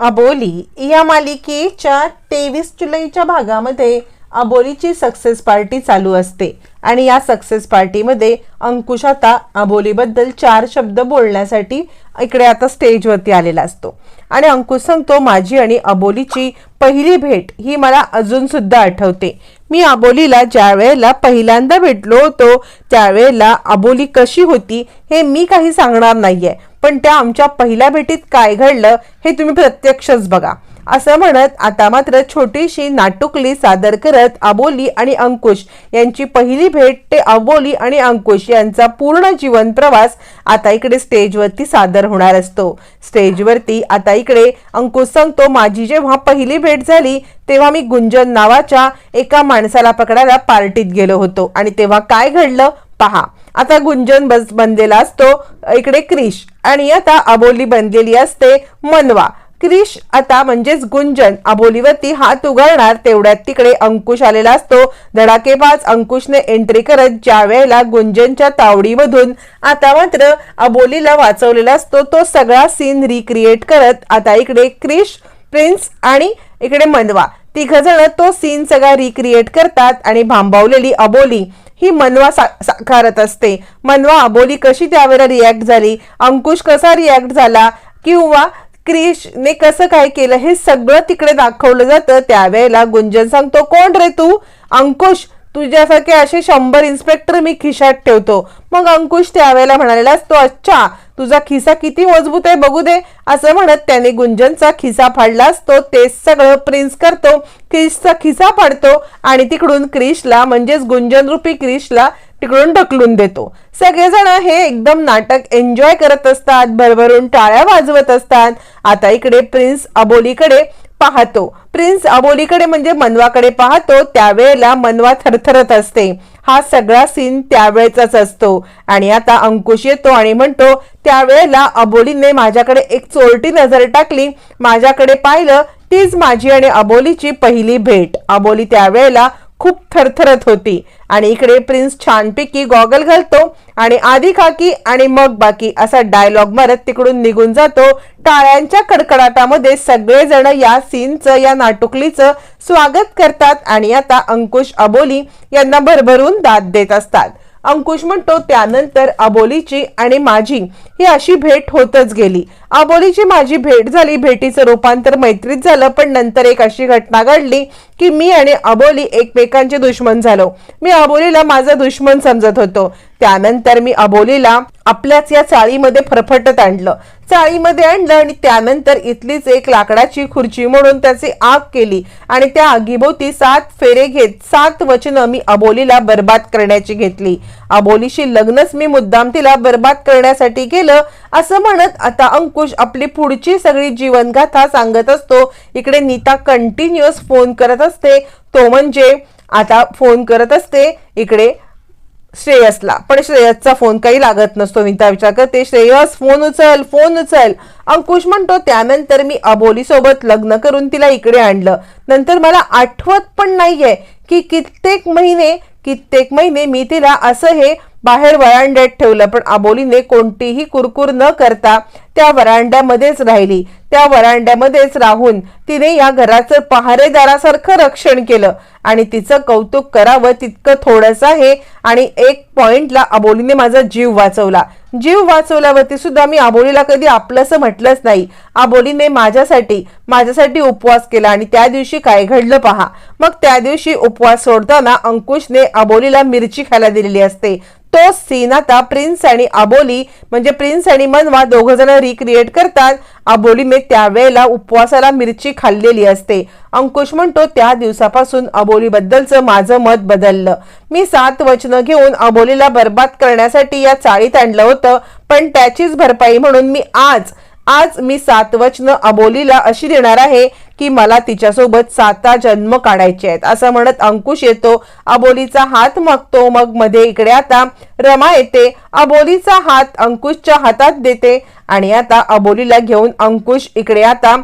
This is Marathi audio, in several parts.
अबोली या मालिकेच्या तेवीस जुलैच्या भागामध्ये अबोलीची सक्सेस पार्टी चालू असते. आणि या सक्सेस पार्टीमध्ये अंकुश आता अबोलीबद्दल चार शब्द बोलण्यासाठी इकडे आता स्टेजवरती आलेला असतो. आणि अंकुश सांगतो माझी आणि अबोलीची पहिली भेट ही मला अजूनसुद्धा आठवते. मी अबोलीला ज्या वेळेला पहिल्यांदा भेटलो होतो त्यावेळेला अबोली कशी होती हे मी काही सांगणार नाही आहे पण त्या आमच्या पहिल्या भेटीत काय घडलं हे तुम्ही प्रत्यक्षच बघा. असं म्हणत आता मात्र छोटीशी नाटुकली सादर करत अबोली आणि अंकुश यांची पहिली भेट ते अबोली आणि अंकुश यांचा पूर्ण जीवन प्रवास आता इकडे स्टेजवरती सादर होणार असतो. स्टेजवरती आता इकडे अंकुश सांगतो माझी जेव्हा पहिली भेट झाली तेव्हा मी गुंजन नावाच्या एका माणसाला पकडायला पार्टीत गेलो होतो आणि तेव्हा काय घडलं? पहा आता गुंजन बस बनलेला असतो इकडे क्रिश. आणि आता अबोली बनलेली असते मनवा. क्रिश आता म्हणजेच गुंजन. अबोलीवरती हात उघडणार तेवढ्यात तिकडे अंकुश आलेला असतो. धडाकेबाज अंकुशने एंट्री करत ज्या वेळेला गुंजनच्या तावडीमधून आता मात्र अबोलीला वाचवलेला असतो तो सगळा सीन रिक्रिएट करत आता इकडे क्रिश प्रिन्स आणि इकडे मनवा. तिघ जण तो सीन सगळा रिक्रिएट करतात आणि भांबावलेली अबोली ही मनवा सा साकारत असते. मनवा अबोली कशी त्यावेळेला रिॲक्ट झाली? अंकुश कसा रिॲक्ट झाला? किंवा क्रिशने कसं काय केलं? हे सगळं तिकडे दाखवलं जातं. त्यावेळेला गुंजन सांगतो कोण रे तू? अंकुश तुझ्यासारखे असे शंभर इन्स्पेक्टर मी खिशात ठेवतो. मग अंकुश त्यावेळेला म्हणालेला असतो अच्छा तुझा खिसा किती मजबूत आहे बघू दे असं म्हणत त्याने गुंजनचा खिसा फाडला असतो. ते सगळं प्रिन्स करतो. क्रिशचा खिसा फाडतो आणि तिकडून क्रिशला म्हणजेच गुंजनरूपी क्रिशला तिकडून ढकलून देतो. सगळेजण हे एकदम नाटक एन्जॉय करत असतात भरभरून टाळ्या वाजवत असतात. आता इकडे प्रिन्स अबोलीकडे पाहतो. प्रिन्स अबोलीकडे म्हणजे मनवाकडे पाहतो त्यावेळेला मनवा थरथरत असते. हा सगळा सीन त्यावेळेचाच असतो. आणि आता अंकुश येतो आणि म्हणतो त्यावेळेला अबोलीने माझ्याकडे एक चोरटी नजर टाकली. माझ्याकडे पाहिलं तीच माझी आणि अबोलीची पहिली भेट. अबोली त्यावेळेला खूप थरथरत होती. आणि इकडे प्रिन्स छानपैकी गॉगल घालतो आणि आधी काकी आणि मग बाकी असा डायलॉग मारत तिकडून निघून जातो. टाळ्यांच्या कडकडाटामध्ये सगळेजण या सीनचं या नाटुकलीचं स्वागत करतात आणि आता अंकुश अबोली यांना भरभरून दाद देत असतात. अंकुश म्हणतो त्यानंतर अबोलीची आणि माझी ही अशी भेट होतच गेली. अबोलीची माझी भेट झाली. भेटीचं रूपांतर मैत्रीत झालं पण नंतर एक अशी घटना घडली की मी आणि अबोली एकमेकांचे दुश्मन झालो. मी अबोलीला माझा दुश्मन समजत होतो. त्यानंतर मी अबोलीला आपल्याच या चाळीमध्ये फरफटत आणलं. चाळीमध्ये आणलं आणि त्यानंतर इथलीच एक लाकडाची खुर्ची म्हणून त्याची आग केली आणि त्या आगीभोवती सात फेरे घेत सात वचनं मी अबोलीला बर्बाद करण्याची घेतली. अबोलीशी लग्नच मी मुद्दाम तिला बर्बाद करण्यासाठी केलं असं म्हणत आता अंकुश अंकुश आपली पुढची सगळी जीवनगाथा सांगत असतो. इकडे नीता कंटिन्युअस फोन करत असते. तो म्हणजे आता फोन करत असते. इकडे श्रेयसला. पण श्रेयसचा फोन काही लागत नसतो. नीता विचार करते श्रेयस फोन उचल फोन उचल. अंकुश म्हणतो त्यानंतर मी अबोलीसोबत लग्न करून तिला इकडे आणलं. नंतर मला आठवत पण नाहीये की कित्येक महिने कित्येक महिने मी तिला असं हे बाहेर वरांड्यात ठेवलं पण अबोलीने कोणतीही कुरकुर न करता त्या वरांड्यामध्येच राहिली. त्या वरांड्यामध्येच राहून तिने या घराचं पहारेदारासारखं रक्षण केलं आणि तिचं कौतुक करावं तितकं थोडंसं आहे आणि एक पॉइंटला अबोलीने माझा जीव वाचवला. जीव वाचवल्यावरती सुद्धा मी आबोलीला कधी आपलंसं म्हटलंच नाही. आबोलीने माझ्यासाठी माझ्यासाठी उपवास केला आणि त्या दिवशी काय घडलं पहा. मग त्या दिवशी उपवास सोडताना अंकुशने अबोलीला मिरची खायला दिलेली असते. तो सीन आता प्रिन्स आणि अबोली म्हणजे प्रिन्स आणि मनवा दोघ जण रिक्रिएट करतात अबोलीने त्यावेळेला उपवासाला मिरची खाल्लेली असते. अंकुश म्हणतो त्या दिवसापासून अबोलीबद्दलचं माझं मत बदललं. मी सात वचनं घेऊन अबोलीला बर्बाद करण्यासाठी या चाळीत आणलं होतं पण त्याचीच भरपाई म्हणून मी आज आज मी सात वचनं अबोलीला अशी देणार आहे की मला तिच्यासोबत साता जन्म काढायचे आहेत. असं म्हणत अंकुश येतो. अबोलीचा हात मागतो. मग मध्ये इकडे आता रमा येते. अबोलीचा हात अंकुशच्या हातात देते. आणि आता अबोलीला घेऊन अंकुश इकडे आता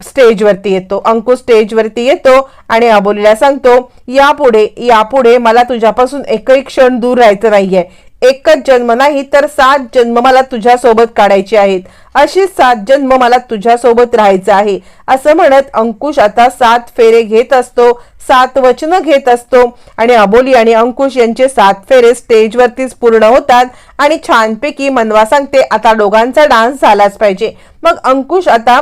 स्टेजवरती येतो. अंकुश स्टेजवरती येतो आणि अबोलीला सांगतो यापुढे यापुढे मला तुझ्यापासून एकही क्षण दूर राहायचं नाहीये. एकच जन्म नाही तर सात जन्म मला तुझ्यासोबत काढायचे आहेत. अशी सात जन्म मला तुझ्यासोबत राहायचं आहे. असं म्हणत अंकुश आता सात फेरे घेत असतो सात वचनं घेत असतो. आणि अबोली आणि अंकुश यांचे सात फेरे स्टेजवरतीच पूर्ण होतात आणि छानपैकी मनवा सांगते आता दोघांचा डान्स झालाच पाहिजे. मग अंकुश आता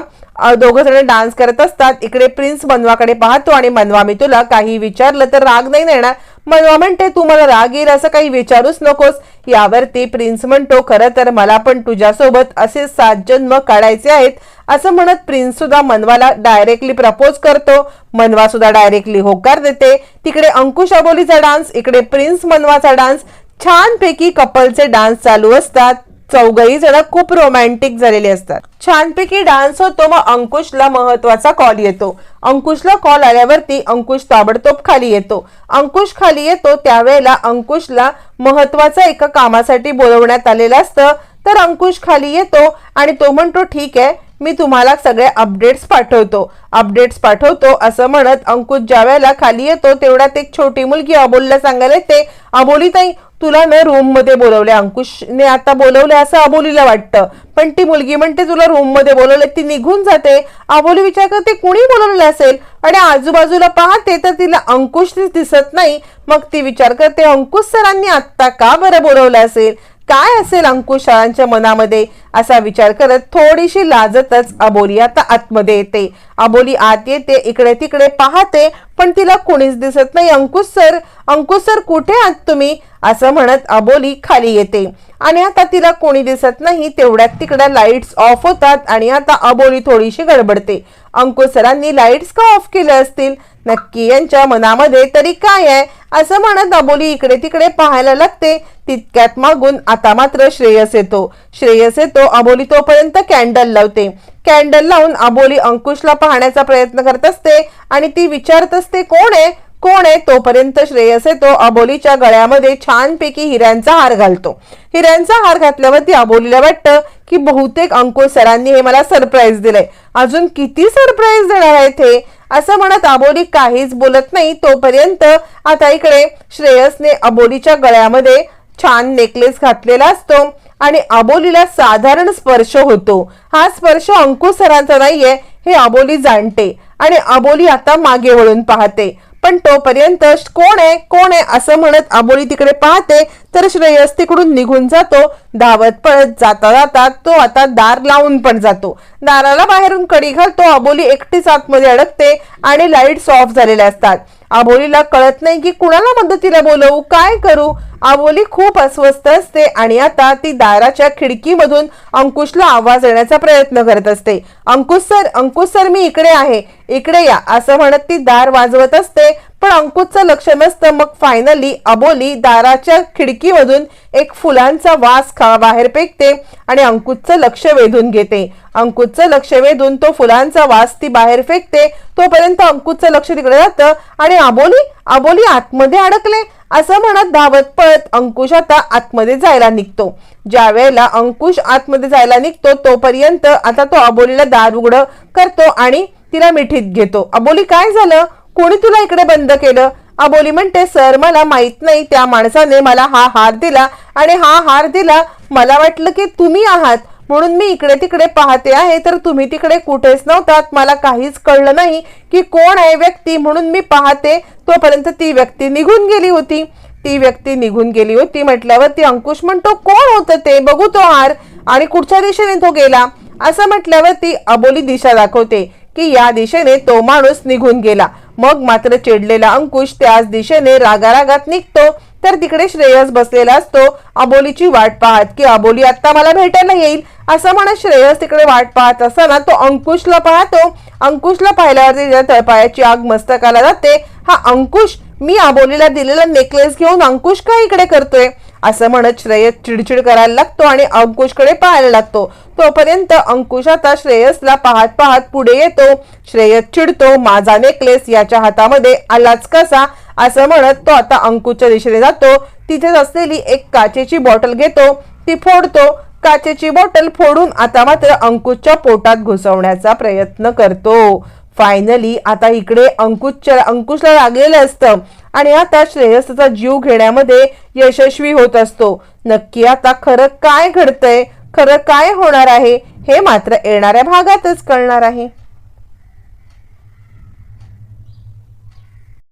दोघं जण डान्स करत असतात. इकडे प्रिन्स मनवाकडे पाहतो आणि मनवा मी तुला काही विचारलं तर राग नाही देणार मनवा म्हणते तू मला राग येईल असं काही विचारूच नकोस. यावरती प्रिन्स म्हणतो खरं तर मला पण तुझ्यासोबत असे सात जन्म काढायचे आहेत. असं म्हणत प्रिन्स सुद्धा मनवाला डायरेक्टली प्रपोज करतो. मनवा सुद्धा डायरेक्टली होकार देते. तिकडे अंकुश अबोलीचा डान्स इकडे प्रिन्स मनवाचा डान्स. छानपैकी कपलचे डान्स चालू असतात. चौघही जण खूप रोमॅन्टिक झालेले असतात. छानपैकी डान्स होतो मग अंकुशला महत्त्वाचा कॉल येतो. अंकुशला कॉल आल्यावरती अंकुश ताबडतोब खाली येतो. अंकुश खाली येतो त्यावेळेला अंकुशला महत्त्वाचा एका कामासाठी बोलवण्यात आलेलं असतं. तर अंकुश खाली येतो आणि तो म्हणतो ठीक आहे मी तुम्हाला सगळे अपडेट्स पाठवतो. अपडेट्स पाठवतो असं म्हणत अंकुश ज्या वेळेला खाली येतो तेवढ्यात एक छोटी मुलगी अबोलीला सांगायला येते अबोली ताई तुला ना रूममध्ये बोलवले अंकुशने आता बोलवले असं अबोलीला वाटतं. पण ती मुलगी म्हणते तुला रूममध्ये बोलवले ती निघून जाते. अबोली विचार करते कुणी बोलवलेलं असेल? आणि आजूबाजूला पाहते तर तिला अंकुश दिसत नाही. मग ती विचार करते अंकुश सरांनी आत्ता का बरं बोलवलं असेल? काय असेल अंकुश शाळांच्या मनामध्ये? असा विचार करत थोडीशी लाजतच अबोली आता आतमध्ये येते. अबोली आत येते इकडे तिकडे पाहते पण तिला कोणीच दिसत नाही. अंकुश सर अंकुश सर कुठे आहात तुम्ही? असं म्हणत अबोली खाली येते. आणि आता तिला कोणी दिसत नाही तेवढ्यात तिकडे लाईट्स ऑफ होतात आणि आता अबोली थोडीशी गडबडते. अंकुश सरांनी लाईट्स का ऑफ केले असतील? नक्की यांच्या मनामध्ये तरी काय आहे? असं म्हणत अबोली इकडे तिकडे पाहायला लागते. तितक्यात मागून आता मात्र श्रेयस येतो. श्रेयस येतो अबोली तोपर्यंत कॅन्डल लावते. कॅन्डल लावून अबोली अंकुशला पाहण्याचा प्रयत्न करत असते आणि ती विचारत असते कोण आहे? कोण आहे तोपर्यंत श्रेयस येतो अबोलीच्या गळ्यामध्ये छानपैकी हिऱ्यांचा हार घालतो. हिऱ्यांचा हार घातल्यावरती अबोलीला वाटतं की बहुतेक अंकुश सरांनी हे मला सरप्राईज दिलंय. अजून किती सरप्राईज देणार आहेत हे? असं म्हणत अबोली काहीच बोलत नाही. तोपर्यंत आता इकडे श्रेयसने अबोलीच्या गळ्यामध्ये छान नेकलेस घातलेला असतो आणि अबोलीला साधारण स्पर्श होतो. हा स्पर्श अंकुश सरांचा नाहीये हे अबोली जाणते आणि अबोली आता मागे वळून पाहते. पण तोपर्यंत कोण आहे कोण आहे असं म्हणत आबोली तिकडे पाहते तर श्रेयस तिकडून निघून जातो. धावत पळत जाता जाता तो आता दार लावून पण जातो. दाराला बाहेरून कडी घालतो. आबोली एकटीच आतमध्ये अडकते आणि लाईट्स ऑफ झालेल्या असतात. आबोलीला कळत नाही की कुणाला मदतीला बोलवू काय करू? आबोली खूप अस्वस्थ असते आणि आता ती दाराच्या खिडकीमधून अंकुशला आवाज येण्याचा प्रयत्न करत असते. अंकुश सर अंकुश सर मी इकडे आहे. इकडे या असं म्हणत ती दार वाजवत असते. पण अंकुशचं लक्ष नसतं. मग फायनली अबोली दाराच्या खिडकीमधून एक फुलांचा वास खा बाहेर फेकते आणि अंकुशचं लक्ष वेधून घेते. अंकुशचं लक्ष वेधून तो फुलांचा वास ती बाहेर फेकते. तोपर्यंत अंकुशचं लक्ष तिकडे जातं आणि अबोली अबोली आतमध्ये अडकले. असं म्हणत धावत पळत अंकुश आता आतमध्ये जायला निघतो. ज्या वेळेला अंकुश आतमध्ये जायला निघतो तोपर्यंत आता तो अबोलीला दार उघड करतो आणि तिला मिठीत घेतो. अबोली काय झालं? कोणी तुला इकडे बंद केलं? अबोली म्हणते सर मला माहीत नाही त्या माणसाने मला हा हार दिला आणि हा हार दिला मला वाटलं की तुम्ही आहात. म्हणून मी इकडे तिकडे पाहते आहे तर तुम्ही तिकडे कुठेच नव्हतात. मला काहीच कळलं नाही की कोण आहे व्यक्ती म्हणून मी पाहते. तोपर्यंत ती व्यक्ती निघून गेली होती. ती व्यक्ती निघून गेली होती म्हटल्यावर ती अंकुश म्हणतो कोण होतं ते? बघू तो हार. आणि कुठच्या दिशेने तो गेला? असं म्हटल्यावर ती अबोली दिशा दाखवते की या दिशेने तो माणूस निघून गेला. मग मात्र चिडलेला अंकुश त्याच दिशेने रागारागात निघतो. तर तिकडे श्रेयस बसलेला असतो. अबोलीची वाट पाहत की अबोली आता मला भेटायला येईल. असं म्हणत श्रेयस तिकडे वाट पाहत असताना तो अंकुशला पाहतो. अंकुशला पाहिल्यावरती तिच्या तळपायाची आग मस्तकाला जाते. हा अंकुश मी आबोलीला दिलेला नेकलेस घेऊन अंकुश का इकडे करतोय? असं म्हणत श्रेयस चिडचिड करायला लागतो आणि अंकुशकडे पाहायला लागतो. तोपर्यंत अंकुश आता श्रेयसला पाहत पाहत पुढे येतो. श्रेयस चिडतो माझा नेकलेस याच्या हातामध्ये आलाच कसा? असं म्हणत तो आता अंकुशच्या दिशेने जातो. तिथेच असलेली एक काचेची बॉटल घेतो. ती फोडतो. काचेची बॉटल फोडून आता मात्र अंकुशच्या पोटात घुसवण्याचा प्रयत्न करतो. फायनली आता इकडे अंकुशच्या अंकुशला लागलेलं असतं. आणि आता श्रेयसचा जीव घेण्यामध्ये यशस्वी होत असतो. नक्की आता खरं काय घडतंय? खरं काय होणार आहे? हे मात्र येणाऱ्या भागातच कळणार आहे.